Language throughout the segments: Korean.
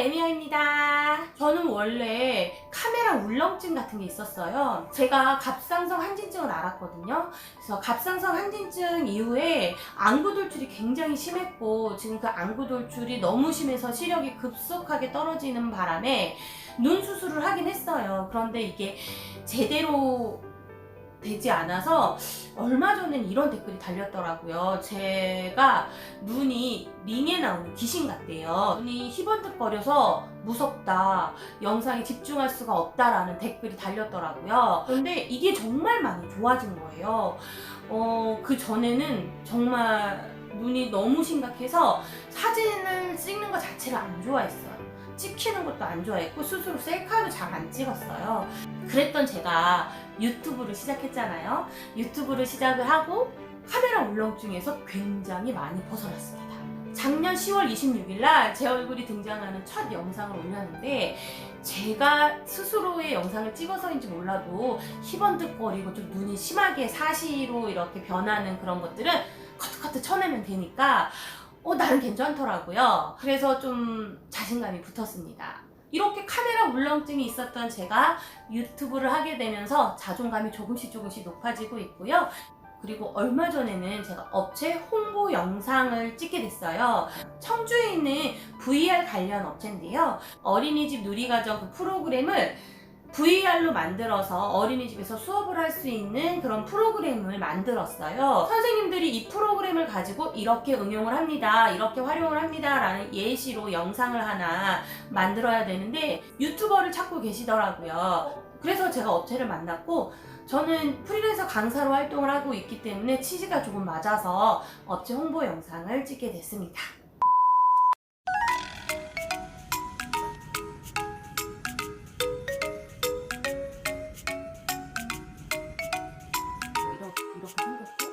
에미아입니다. 저는 원래 카메라 울렁증 같은 게 있었어요. 제가 갑상선 한진증을 알았거든요. 그래서 갑상선 한진증 이후에 안구 돌출이 굉장히 심했고 지금 그 안구 돌출이 너무 심해서 시력이 급속하게 떨어지는 바람에 눈 수술을 하긴 했어요. 그런데 이게 제대로 되지 않아서 얼마 전엔 이런 댓글이 달렸더라고요. 제가 눈이 링에 나오는 귀신 같대요. 눈이 희번뜩거려서 무섭다. 영상에 집중할 수가 없다라는 댓글이 달렸더라고요. 그런데 이게 정말 많이 좋아진 거예요. 어, 그 전에는 정말 눈이 너무 심각해서 사진을 찍는 것 자체를 안 좋아했어요. 찍히는 것도 안 좋아했고 스스로 셀카도 잘 안 찍었어요. 그랬던 제가 유튜브를 시작했잖아요. 유튜브를 시작을 하고 카메라 울렁증에서 굉장히 많이 벗어났습니다. 작년 10월 26일 날 제 얼굴이 등장하는 첫 영상을 올렸는데 제가 스스로의 영상을 찍어서인지 몰라도 희번뜩거리고 좀 눈이 심하게 사시로 이렇게 변하는 그런 것들은 커트커트 쳐내면 되니까 어, 나는 괜찮더라고요. 그래서 좀 자신감이 붙었습니다. 이렇게 카메라 울렁증이 있었던 제가 유튜브를 하게 되면서 자존감이 조금씩 조금씩 높아지고 있고요. 그리고 얼마 전에는 제가 업체 홍보 영상을 찍게 됐어요. 청주에 있는 VR 관련 업체인데요. 어린이집 누리과정 그 프로그램을 VR로 만들어서 어린이집에서 수업을 할 수 있는 그런 프로그램을 만들었어요. 선생님들이 이 프로그램을 가지고 이렇게 응용을 합니다. 이렇게 활용을 합니다. 라는 예시로 영상을 하나 만들어야 되는데 유튜버를 찾고 계시더라고요. 그래서 제가 업체를 만났고 저는 프리랜서 강사로 활동을 하고 있기 때문에 취지가 조금 맞아서 업체 홍보 영상을 찍게 됐습니다. Ich bin doch nur gespannt.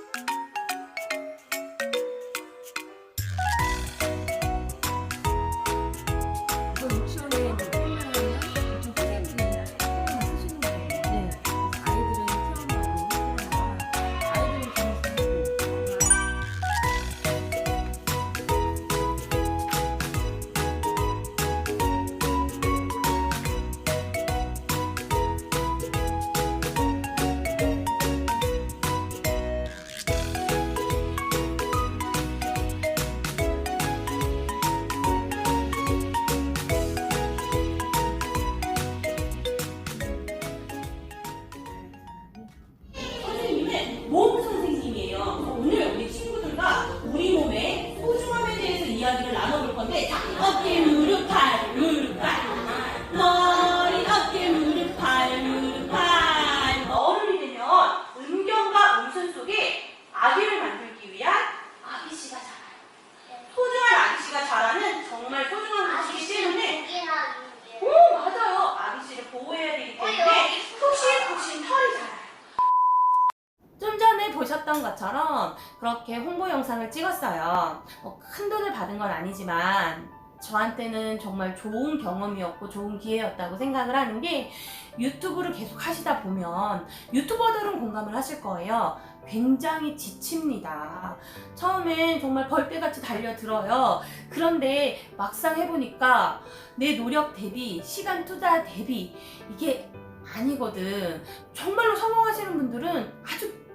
그렇게 홍보 영상을 찍었어요. 뭐 큰 돈을 받은 건 아니지만 저한테는 정말 좋은 경험이었고 좋은 기회였다고 생각을 하는 게 유튜브를 계속 하시다 보면 유튜버들은 공감을 하실 거예요. 굉장히 지칩니다. 처음엔 정말 벌떼같이 달려들어요. 그런데 막상 해보니까 내 노력 대비, 시간 투자 대비 이게 아니거든. 정말로 성공하시는 분들은 아주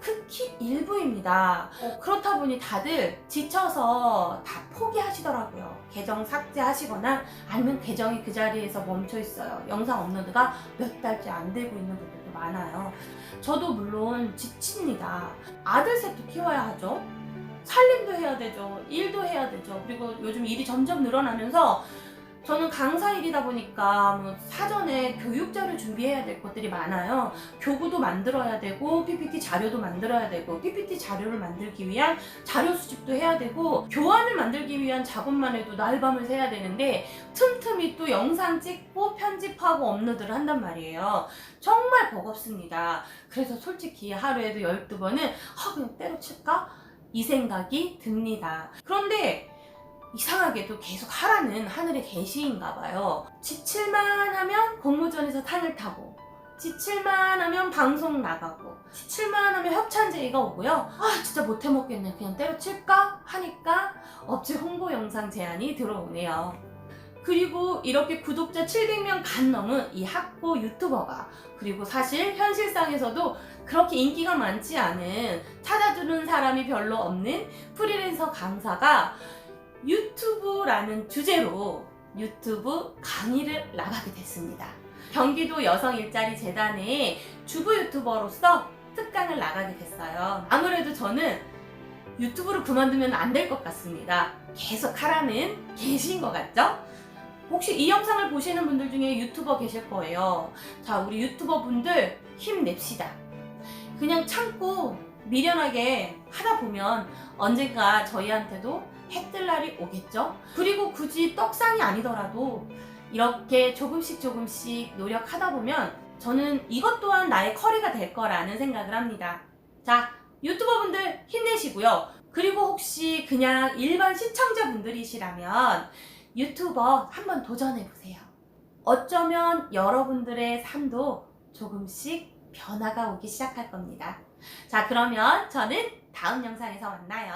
일부입니다. 어, 그렇다 보니 다들 지쳐서 다 포기하시더라고요. 계정 삭제하시거나 아니면 계정이 그 자리에서 멈춰 있어요. 영상 업로드가 몇 달째 안 되고 있는 분들도 많아요. 저도 물론 지칩니다. 아들 셋도 키워야 하죠. 살림도 해야 되죠. 일도 해야 되죠. 그리고 요즘 일이 점점 늘어나면서 저는 강사 일이다 보니까 뭐 사전에 교육자를 준비해야 될 것들이 많아요. 교구도 만들어야 되고 PPT 자료도 만들어야 되고 PPT 자료를 만들기 위한 자료 수집도 해야 되고 교환을 만들기 위한 작업만 해도 날밤을 새야 되는데 틈틈이 또 영상 찍고 편집하고 업로드를 한단 말이에요. 정말 버겁습니다. 그래서 솔직히 하루에도 12번은 아 그냥 때려칠까? 이 생각이 듭니다. 그런데 이상하게도 계속 하라는 하늘의 계시인가 봐요. 지칠만 하면 공모전에서 탄을 타고 지칠만 하면 방송 나가고 지칠만 하면 협찬 제의가 오고요. 아 진짜 못해 먹겠네. 그냥 때려칠까 하니까 업체 홍보 영상 제안이 들어오네요. 그리고 이렇게 구독자 700명 간 넘은 이 학고 유튜버가 그리고 사실 현실상에서도 그렇게 인기가 많지 않은 찾아주는 사람이 별로 없는 프리랜서 강사가 유튜브라는 주제로 유튜브 강의를 나가게 됐습니다. 경기도 여성 일자리 재단의 주부 유튜버로서 특강을 나가게 됐어요. 아무래도 저는 유튜브를 그만두면 안 될 것 같습니다. 계속 하라는 계신 것 같죠? 혹시 이 영상을 보시는 분들 중에 유튜버 계실 거예요. 자, 우리 유튜버 분들 힘냅시다. 그냥 참고 미련하게 하다 보면 언젠가 저희한테도 해뜰 날이 오겠죠? 그리고 굳이 떡상이 아니더라도 이렇게 조금씩 조금씩 노력하다 보면 저는 이것 또한 나의 커리가 될 거라는 생각을 합니다. 자, 유튜버분들 힘내시고요. 그리고 혹시 그냥 일반 시청자분들이시라면 유튜버 한번 도전해보세요. 어쩌면 여러분들의 삶도 조금씩 변화가 오기 시작할 겁니다. 자, 그러면 저는 다음 영상에서 만나요.